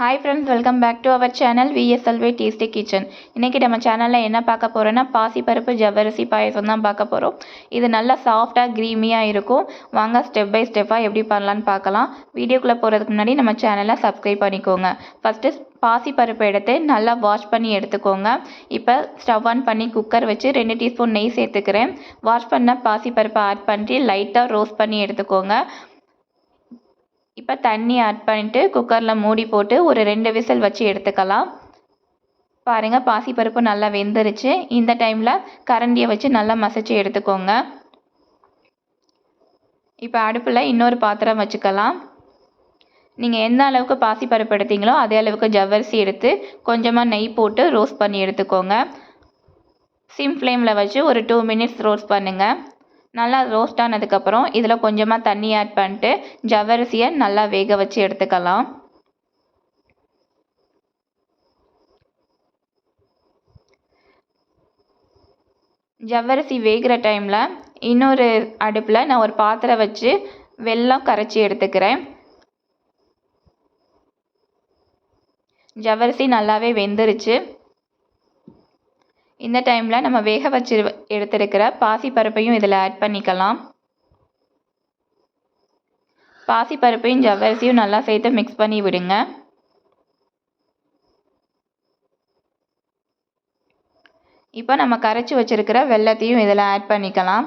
Hi friends welcome back to our channel விஎஸ்எல்வே tasty kitchen இன்றைக்கி நம்ம சேனலில் என்ன பார்க்க போகிறோன்னா பாசிப்பருப்பு ஜவ்வரிசி பாயசம் தான் பார்க்க போகிறோம் இது நல்லா சாஃப்டாக க்ரீமியாக இருக்கும். வாங்க ஸ்டெப் பை ஸ்டெப்பாக எப்படி பண்ணலான்னு பார்க்கலாம். வீடியோக்குள்ளே போகிறதுக்கு முன்னாடி நம்ம சேனலை சப்ஸ்கிரைப் பண்ணிக்கோங்க. ஃபஸ்ட்டு பாசிப்பருப்பு எடுத்து நல்லா வாஷ் பண்ணி எடுத்துக்கோங்க. இப்போ ஸ்டவ் ஆன் பண்ணி குக்கர் வச்சு ரெண்டு டீஸ்பூன் நெய் சேர்த்துக்கிறேன். வாஷ் பண்ண பாசிப்பருப்பை ஆட் பண்ணி லைட்டாக ரோஸ்ட் பண்ணி எடுத்துக்கோங்க. இப்போ தண்ணி ஆட் பண்ணிவிட்டு குக்கரில் மூடி போட்டு ஒரு ரெண்டு விசில் வச்சு எடுத்துக்கலாம். பாருங்கள் பாசிப்பருப்பு நல்லா வெந்துருச்சு. இந்த டைமில் கரண்டியை வச்சு நல்லா மசிச்சு எடுத்துக்கோங்க. இப்போ அடுப்பில் இன்னொரு பாத்திரம் வச்சுக்கலாம். நீங்கள் எந்த அளவுக்கு பாசிப்பருப்பு எடுத்தீங்களோ அதே அளவுக்கு ஜவ்வரிசி எடுத்து கொஞ்சமாக நெய் போட்டு ரோஸ்ட் பண்ணி எடுத்துக்கோங்க. சிம் ஃப்ளேமில் வச்சு ஒரு டூ மினிட்ஸ் ரோஸ்ட் பண்ணுங்கள் நல்லா ரோஸ்ட் ஆனதுக்கப்புறம் இதில் கொஞ்சமாக தண்ணி ஆட் பண்ணிட்டு ஜவரிசியை நல்லா வேக வச்சு எடுத்துக்கலாம். ஜவ்வரிசி வேகிற டைமில் இன்னொரு அடுப்பில் நான் ஒரு பாத்திரம் வச்சு வெல்லம் கரைச்சி எடுத்துக்கிறேன். ஜவ்வரிசி நல்லாவே வெந்துருச்சு. இந்த டைமில் நம்ம வேக வச்சு எடுத்திருக்கிற பாசிப்பருப்பையும் இதில் ஆட் பண்ணிக்கலாம். பாசிப்பருப்பையும் ஜவ்வரிசியும் நல்லா சேர்த்து மிக்ஸ் பண்ணி விடுங்க. இப்போ நம்ம கரைச்சி வச்சுருக்கிற வெள்ளத்தையும் இதில் ஆட் பண்ணிக்கலாம்.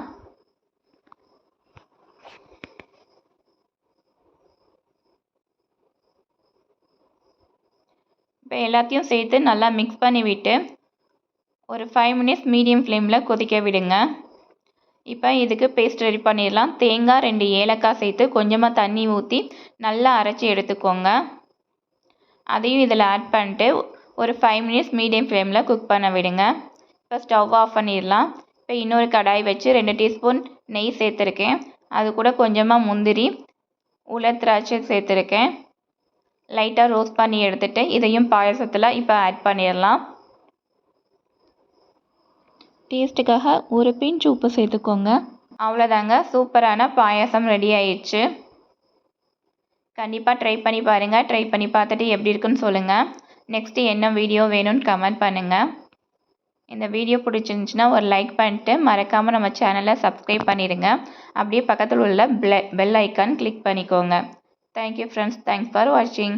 இப்போ எல்லாத்தையும் சேர்த்து நல்லா மிக்ஸ் பண்ணி விட்டு ஒரு ஃபைவ் மினிட்ஸ் மீடியம் ஃப்ளேமில் கொதிக்க விடுங்க. இப்போ இதுக்கு பேஸ்ட் ரெடி பண்ணிடலாம். தேங்காய் ரெண்டு ஏலக்காய் சேர்த்து கொஞ்சமாக தண்ணி ஊற்றி நல்லா அரைச்சி எடுத்துக்கோங்க. அதையும் இதில் ஆட் பண்ணிட்டு ஒரு ஃபைவ் மினிட்ஸ் மீடியம் ஃப்ளேமில் குக் பண்ண விடுங்க. இப்போ ஸ்டவ் ஆஃப் பண்ணிடலாம். இப்போ இன்னொரு கடாய் வச்சு ரெண்டு டீஸ்பூன் நெய் சேர்த்துருக்கேன். அது கூட கொஞ்சமாக முந்திரி உலர் திராட்சை சேர்த்துருக்கேன். லைட்டாக ரோஸ்ட் பண்ணி எடுத்துகிட்டு இதையும் பாயசத்தில் இப்போ ஆட் பண்ணிடலாம். டேஸ்ட்டுக்காக ஒரு பிஞ்ச் உப்பு சேர்த்துக்கோங்க. அவ்வளோதாங்க. சூப்பரான பாயாசம் ரெடி ஆயிடுச்சு. கண்டிப்பாக ட்ரை பண்ணி பாருங்கள் ட்ரை பண்ணி பார்த்துட்டு எப்படி இருக்குன்னு சொல்லுங்கள் நெக்ஸ்ட்டு என்ன வீடியோ வேணும்னு கமெண்ட் பண்ணுங்கள் இந்த வீடியோ பிடிச்சிருந்துச்சின்னா ஒரு லைக் பண்ணிட்டு மறக்காமல் நம்ம சேனலை சப்ஸ்கிரைப் பண்ணிடுங்க அப்படியே பக்கத்தில் உள்ள பெல் ஐக்கான் கிளிக் பண்ணிக்கோங்க. Thank you friends thanks for வாட்சிங்